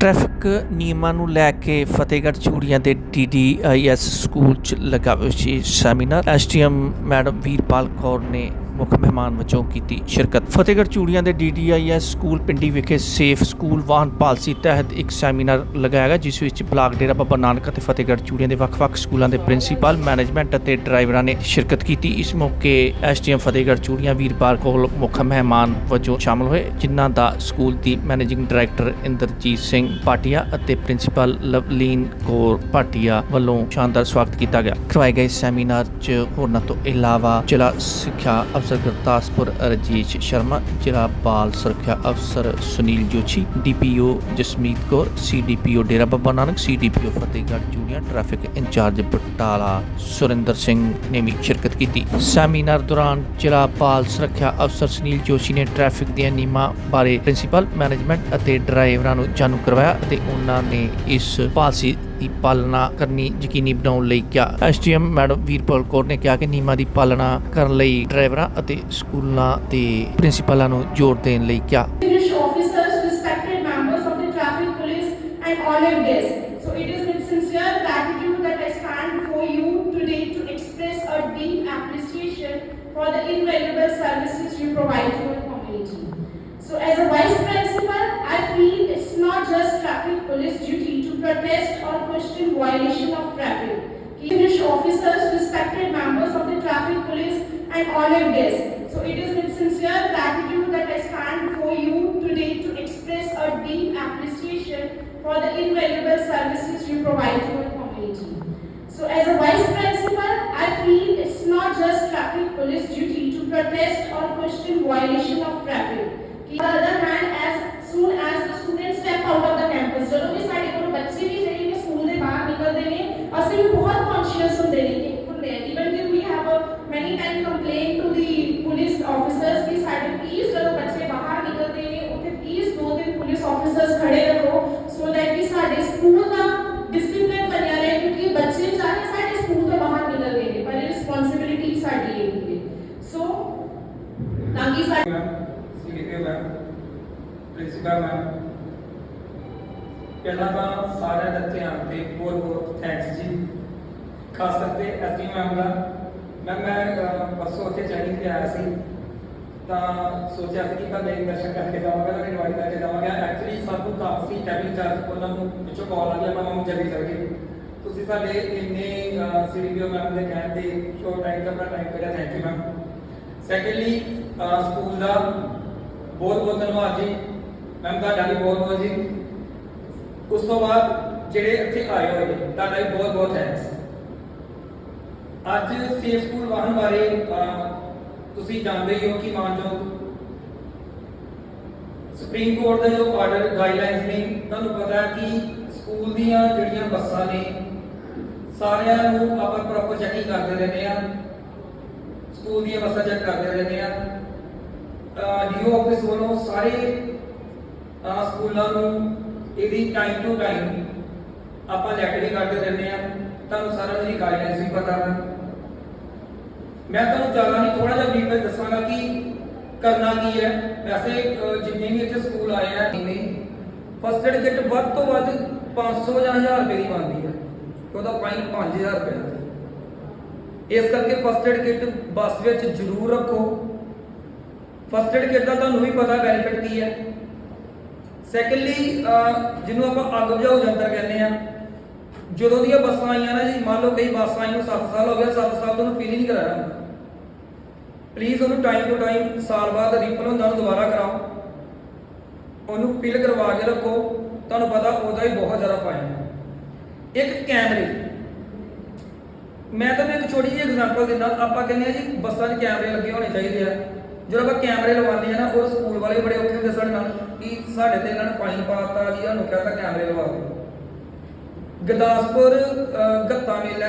Traffic ਨਿਯਮਾਂ ਨੂੰ ਲੈ ਕੇ ਫਤਿਹਗੜ੍ਹ ਚੂੜੀਆਂ ਦੇ ਡੀਡੀਆਈਐਸ ਸਕੂਲ 'ਚ ਲੱਗਾ ਵਿਸ਼ੇਸ਼ seminar. STM madam Veerpal Kaur ਨੇ ਮੁੱਖ ਮਹਿਮਾਨ ਵਜੋਂ ਕੀਤੀ ਸ਼ਿਰਕਤ। ਫਤਿਹਗੜ੍ਹ ਚੂੜੀਆਂ ਦੇ ਡੀਡੀਆਈਐਸ ਸਕੂਲ ਪਿੰਡੀ ਵਿਖੇ ਸੇਫ ਸਕੂਲ ਵਾਹਨ ਪਾਲਿਸੀ ਤਹਿਤ ਇੱਕ ਸੈਮੀਨਾਰ ਲਗਾਇਆ ਗਿਆ, ਜਿਸ ਵਿੱਚ ਬਲਾਕ ਡੇਰਾ ਬਾਬਾ ਨਾਨਕ ਅਤੇ ਫਤਿਹਗੜ੍ਹ ਚੂੜੀਆਂ ਦੇ ਵੱਖ-ਵੱਖ ਸਕੂਲਾਂ ਦੇ ਪ੍ਰਿੰਸੀਪਲ, ਮੈਨੇਜਮੈਂਟ ਅਤੇ ਡਰਾਈਵਰਾਂ ਨੇ ਸ਼ਿਰਕਤ ਕੀਤੀ। ਇਸ ਮੌਕੇ ਐਸਟੀਐਮ ਫਤਿਹਗੜ੍ਹ ਚੂੜੀਆਂ ਵੀਰਪਾਲ ਕੌਰ ਮੁੱਖ ਮਹਿਮਾਨ ਵਜੋਂ ਸ਼ਾਮਲ ਹੋਏ, ਜਿਨ੍ਹਾਂ ਦਾ ਸਕੂਲ ਦੀ ਮੈਨੇਜਿੰਗ ਡਾਇਰੈਕਟਰ ਇੰਦਰਜੀਤ ਸਿੰਘ ਪਾਟਿਆ ਅਤੇ ਪ੍ਰਿੰਸੀਪਲ ਲਵਲੀਨ ਕੌਰ ਪਾਟਿਆ ਵੱਲੋਂ ਸ਼ਾਨਦਾਰ ਸਵਾਗਤ ਕੀਤਾ ਗਿਆ। ਕਰਵਾਏ ਗਏ ਸੈਮੀਨਾਰ 'ਚ ਹੋਰਨਾਂ ਤੋਂ ਇਲਾਵਾ ਜ਼ਿਲ੍ਹਾ ਸਿੱਖਿਆ ਅਫਸਰ ਗੁਰਦਾਸਪੁਰ ਰਜੀਸ਼ ਸ਼ਰਮਾ, ਜ਼ਿਲ੍ਹਾ ਬਾਲ ਸੁਰੱਖਿਆ ਅਫਸਰ Sunil Joshi, DPO Jasmeet Kaur, CDPO Dera Baba Nanak, CDPO Fatehgarh Churian traffic incharge Batala Surinder Singh ਨੇ ਵੀ ਸ਼ਿਰਕਤ ਕੀਤੀ। ਸੈਮੀਨਾਰ ਦੌਰਾਨ ਜ਼ਿਲ੍ਹਾ ਬਾਲ ਸੁਰੱਖਿਆ ਅਫਸਰ ਸੁਨੀਲ ਜੋਸ਼ੀ ਨੇ ਟ੍ਰੈਫਿਕ ਦੀਆਂ ਨਿਯਮਾਂ ਬਾਰੇ ਪ੍ਰਿੰਸੀਪਲ, ਮੈਨੇਜਮੈਂਟ ਅਤੇ ਡਰਾਈਵਰਾਂ ਨੂੰ ਜਾਣੂ ਕਰਵਾਇਆ ਅਤੇ ਉਹਨਾਂ ਨੇ ਇਸ ਪਾਲਿਸੀ ਦੀ ਪਾਲਣਾ ਕਰਨੀ ਯਕੀਨੀ ਬਣਾਉਣ ਲਈ ਕਿਹਾ ਐਸਟੀਐਮ ਮੈਡਮ ਵੀਰਪਾਲ ਕੌਰ ਨੇ ਕਿਹਾ ਕਿ ਨਿਯਮਾਂ ਦੀ ਪਾਲਣਾ ਕਰਨ ਲਈ ਡਰਾਈਵਰਾਂ ਅਤੇ ਸਕੂਲਾਂ ਦੇ ਪ੍ਰਿੰਸੀਪਲਾਂ ਨੂੰ ਜ਼ੋਰ ਦੇਣ ਲਈ ਕਿਹਾ Distinguished officers, respected members of the traffic police, and honored guests. So it is with sincere gratitude that I stand before you today to express a deep appreciation for the invaluable services you provide to our community. So as a vice principal, I feel it's not just traffic police duty protest or question violation of traffic. Distinguished officers, respected members of the traffic police, and honored guests. So it is with sincere gratitude that I stand before you today to express our deep appreciation for the invaluable services you provide to our community. So as a vice principal, I feel it's not just traffic police duty to protest or question violation of ਅਸੀਂ ਵੀ ਬਹੁਤ conscious ਹੁੰਦੇ ਨੇ ਕਿ ਹੁੰਦੇ ਆ even ਕਿ we have many time complain to the police officers ਕਿ ਸਾਡੇ ਪਲੀਜ਼ ਜਦੋਂ ਬੱਚੇ ਬਾਹਰ ਨਿਕਲਦੇ ਨੇ ਉੱਥੇ ਪਲੀਜ਼ ਦੋ ਤਿੰਨ ਪੁਲਿਸ ਆਫੀਸਰਸ ਖੜੇ ਰੱਖੋ ਸੋ ਦੈਟ ਕਿ ਸਾਡੇ ਸਕੂਲ ਦਾ ਡਿਸਪਲਿਨ ਬਣਿਆ ਰਹੇ ਕਿਉਂਕਿ ਬੱਚੇ ਚਾਹੇ ਸਾਡੇ ਸਕੂਲ ਤੋਂ ਬਾਹਰ ਨਿਕਲ ਗਏ ਨੇ ਪਰ ਇਹ ਰਿਸਪੌਂਸਿਬਿਲਿਟੀ ਸਾਡੀ ਹੈ ਸੋ ਤਾਂ ਕਿ ਸਾਡੇ ma'am CDPO ma'am principal ma'am ਪਹਿਲਾਂ ਤਾਂ ਸਾਰਿਆਂ ਦਾ ਧਿਆਨ ਤੇ ਬਹੁਤ ਬਹੁਤ ਥੈਂਕਸ ਜੀ ਖਾਸ ਕਰਕੇ ਐਸਡੀ ਮੈਮ ਦਾ ਮੈਮ ਮੈਂ ਪਰਸੋਂ ਉੱਥੇ ਚੈਕਿੰਗ ਤੇ ਆਇਆ ਸੀ। ਤਾਂ ਸੋਚਿਆ ਸੀ ਕਿ ਕੱਲ੍ਹ ਦਰਸ਼ਨ ਕਰਕੇ ਜਾਵਾਂਗਾ ਤਾਂ ਇਨਵਾਈਟ ਕਰਕੇ ਜਾਵਾਂਗਾ। ਐਕਚੁਅਲੀ ਸਾਨੂੰ ਕੰਮ ਸੀ ਕੈਬਿਨ ਚਾਰਜ ਉਹਨਾਂ ਨੂੰ ਪਿੱਛੋਂ ਕਾਲ ਆ ਗਈ ਆਪਾਂ ਨੂੰ ਜਲਦੀ ਚੱਲ ਗਏ। ਤੁਸੀਂ ਸਾਡੇ ਇੰਨੇ ਸੀਡੀਪੀਓ ਮੈਮ ਦੇ ਕਹਿਣ ਤੇ ਸ਼ੋਰਟ ਟਾਈਮ ਦਾ ਆਪਣਾ ਟਾਈਮ ਕੱਢਿਆ thank you ma'am secondly school ਦਾ ਬਹੁਤ ਬਹੁਤ ਧੰਨਵਾਦ ਜੀ। ਮੈਮ ਤੁਹਾਡਾ ਵੀ ਬਹੁਤ ਬਹੁਤ ਜੀ। ਉਸ ਤੋਂ ਬਾਅਦ ਜਿਹੜੇ ਇੱਥੇ ਆਏ ਹੋਏ ਨੇ, ਤੁਹਾਡਾ ਵੀ ਬਹੁਤ ਬਹੁਤ ਥੈਂਕਸ ਅੱਜ ਸੇਫ ਸਕੂਲ ਵਾਹਨ ਬਾਰੇ ਤੁਸੀਂ ਜਾਣਦੇ ਹੀ ਹੋ ਕਿ ਮਾਨਯੋਗ ਸੁਪਰੀਮ ਕੋਰਟ ਦਾ ਜੋ ਆਰਡਰ ਗਾਈਡਲਾਈਨਸ ਨੇ, ਤੁਹਾਨੂੰ ਪਤਾ ਹੈ ਕਿ ਸਕੂਲ ਦੀਆਂ ਜਿਹੜੀਆਂ ਬੱਸਾਂ ਨੇ, ਸਾਰਿਆਂ ਨੂੰ ਆਪਾਂ ਪ੍ਰੋਪਰ ਚੈਕਿੰਗ ਕਰਦੇ ਰਹਿੰਦੇ ਆ ਸਕੂਲ ਦੀਆਂ ਬੱਸਾਂ ਚੈੱਕ ਕਰਦੇ ਰਹਿੰਦੇ ਆ ਡੀਓ ਆਫਿਸ ਵੱਲੋਂ ਸਾਰੇ ਸਕੂਲਾਂ ਨੂੰ ਇਹਦੀ ਟਾਈਮ ਟੂ ਟਾਈਮ ਆਪਾਂ ਲੈਕੜੀ ਕਰਦੇ ਰਹਿੰਦੇ ਆ ਤੁਹਾਨੂੰ ਸਾਰਿਆਂ ਨੂੰ ਗਾਈਡਲਾਈਨਸ ਵੀ ਪਤਾ ਹੈ। ਮੈਂ ਤੁਹਾਨੂੰ ਜ਼ਿਆਦਾ ਨਹੀਂ ਥੋੜਾ ਜਿਹਾ ਬਰੀਫ ਦੱਸਾਂਗਾ ਕਿ ਕਰਨਾ ਕੀ ਹੈ। ਵੈਸੇ ਜਿੰਨੇ ਵੀ ਇੱਥੇ ਸਕੂਲ ਆਏ ਆ ਨੇ ਫਸਟ ਏਡ ਕਿੱਟ ਵੱਧ ਤੋਂ ਵੱਧ 500 ਜਾਂ 1000 ਰੁਪਏ ਦੀ ਬਣਦੀ ਹੈ ਤੇ ਉਹਦਾ ਫਾਈਨ 5000 ਰੁਪਏ ਹੈ ਇਸ ਕਰਕੇ ਫਸਟ ਏਡ ਕਿੱਟ ਬੱਸ ਵਿੱਚ ਜ਼ਰੂਰ ਰੱਖੋ। ਫਸਟ ਏਡ ਕਿੱਟ ਦਾ ਤੁਹਾਨੂੰ ਵੀ ਪਤਾ ਬੈਨੀਫਿਟ ਕੀ ਹੈ। ਸੈਕੰਡਲੀ ਜਿਹਨੂੰ ਆਪਾਂ ਅੱਗ ਬੁਝਾਊ ਯੰਤਰ ਕਹਿੰਦੇ ਆ ਜਦੋਂ ਦੀਆਂ ਬੱਸਾਂ ਆਈਆਂ ਨਾ ਜੀ, ਮੰਨ ਲਓ ਕਈ ਬੱਸਾਂ ਆਈ ਨੂੰ 7 ਸਾਲ ਹੋ ਗਿਆ 7 ਸਾਲ ਤੋਂ ਉਹਨੂੰ ਫੀਲ ਹੀ ਨਹੀਂ ਕਰਾਇਆ ਹੁੰਦਾ ਪਲੀਜ਼ ਉਹਨੂੰ ਟਾਈਮ ਟੂ ਟਾਈਮ ਸਾਲ ਬਾਅਦ ਰੀਫਲ ਹੁੰਦਾ, ਉਹਨੂੰ ਦੁਬਾਰਾ ਕਰਾਓ। ਉਹਨੂੰ ਫਿਲ ਕਰਵਾ ਕੇ ਰੱਖੋ, ਤੁਹਾਨੂੰ ਪਤਾ ਉਹਦਾ ਵੀ ਬਹੁਤ ਜ਼ਿਆਦਾ ਫਾਇਦਾ ਇੱਕ ਕੈਮਰੇ। ਮੈਂ ਤੁਹਾਨੂੰ ਇੱਕ ਛੋਟੀ ਜਿਹੀ ਐਗਜ਼ਾਮਪਲ ਦਿੰਦਾ, ਆਪਾਂ ਕਹਿੰਦੇ ਆ ਜੀ, ਬੱਸਾਂ 'ਚ ਕੈਮਰੇ ਲੱਗੇ ਹੋਣੇ ਚਾਹੀਦੇ ਆ। ਜਦੋਂ ਆਪਾਂ ਕੈਮਰੇ ਲਵਾਉਂਦੇ ਆ ਨਾ, ਉਹ ਸਕੂਲ ਵਾਲੇ ਬੜੇ ਔਖੇ ਹੁੰਦੇ ਸਾਡੇ ਨਾਲ, ਕਿ ਸਾਡੇ ਤੇ ਇਹਨਾਂ ਨੇ ਫਾਈਨ ਪਾਤਾ ਜੀ, ਸਾਨੂੰ ਕਹਿੰਦਾ ਕੈਮਰੇ ਲਵਾ ਦਿਓ। ਗੁਰਦਾਸਪੁਰ ਗੱਤਾ ਮੇਲਾ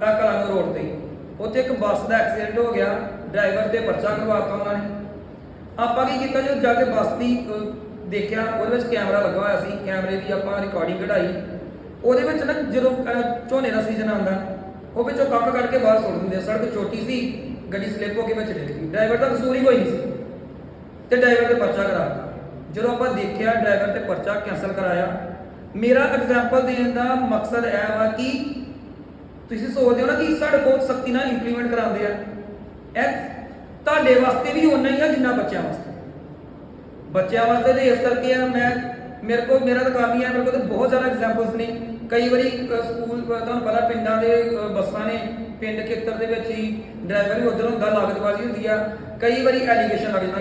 ਕਲਾਨੋ ਰੋਡ ਤੇ। ਉੱਥੇ ਇੱਕ ਬੱਸ ਦਾ ਐਕਸੀਡੈਂਟ ਹੋ ਗਿਆ ਡਰਾਈਵਰ ਤੇ ਪਰਚਾ ਕਰਵਾਤਾ ਉਹਨਾਂ ਨੇ। ਆਪਾਂ ਕੀ ਕੀਤਾ ਜਦੋਂ ਜਾ ਕੇ ਬੱਸ ਦੀ ਦੇਖਿਆ, ਉਹਦੇ ਵਿੱਚ ਕੈਮਰਾ ਲੱਗਾ ਹੋਇਆ ਸੀ, ਕੈਮਰੇ ਦੀ ਆਪਾਂ ਰਿਕਾਰਡਿੰਗ ਕਢਾਈ। ਉਹਦੇ ਵਿੱਚ ਨਾ ਜਦੋਂ ਝੋਨੇ ਦਾ ਸੀਜ਼ਨ ਆਉਂਦਾ, ਉਹ ਵਿੱਚੋਂ ਕੱਪ ਕੱਢ ਕੇ ਬਾਹਰ ਸੁੱਟ ਦਿੰਦੇ ਆ। ਸੜਕ ਛੋਟੀ ਸੀ, ਗੱਡੀ ਸਲਿੱਪ ਹੋ ਕੇ ਵਿੱਚ ਡਿੱਗ ਗਈ। ਡਰਾਈਵਰ ਦਾ ਕਸੂਰ ਹੀ ਕੋਈ ਨਹੀਂ ਸੀ। ਤੇ ਡਰਾਈਵਰ ਤੇ ਪਰਚਾ ਕਰਾਤਾ ਜਦੋਂ ਆਪਾਂ ਦੇਖਿਆ ਡਰਾਈਵਰ ਤੇ ਪਰਚਾ ਕੈਨਸਲ ਕਰਾਇਆ। ਮੇਰਾ ਐਗਜ਼ਾਮਪਲ ਦੇਣ ਦਾ ਮਕਸਦ ਇਹ ਵਾ ਕਿ ਤੁਸੀਂ ਸੋਚਦੇ ਹੋ ਨਾ ਕਿ ਸਾਡੇ ਕੋਲ ਸਖਤੀ ਨਾਲ ਇੰਪਲੀਮੈਂਟ ਕਰਾਉਂਦੇ ਆ। ਇਹ ਤੁਹਾਡੇ ਵਾਸਤੇ ਵੀ ਓਨਾ ਹੀ ਆ ਜਿੰਨਾ ਬੱਚਿਆਂ ਵਾਸਤੇ। ਬੱਚਿਆਂ ਵਾਸਤੇ ਤੇ ਇਸ ਕਰਕੇ ਆ ਮੈਂ ਮੇਰੇ ਕੋਲ ਮੇਰਾ ਤਾਂ ਕੰਮ ਹੀ ਆ, ਮੇਰੇ ਕੋਲ ਤਾਂ ਬਹੁਤ ਜ਼ਿਆਦਾ ਐਗਜ਼ਾਮਪਲਸ ਨੇ। ਕਈ ਵਾਰੀ ਸਕੂਲ ਤੁਹਾਨੂੰ ਪਤਾ ਪਿੰਡਾਂ ਦੇ ਬੱਸਾਂ ਨੇ, ਪਿੰਡ ਖੇਤਰ ਦੇ ਵਿੱਚ ਹੀ ਡਰਾਈਵਰ ਵੀ ਉਧਰ ਹੁੰਦਾ, ਲਾਗਤਬਾਜ਼ੀ ਹੁੰਦੀ ਆ। ਕਈ ਵਾਰੀ ਐਲੀਗੇਸ਼ਨ ਲੱਗ ਜਾਂਦਾ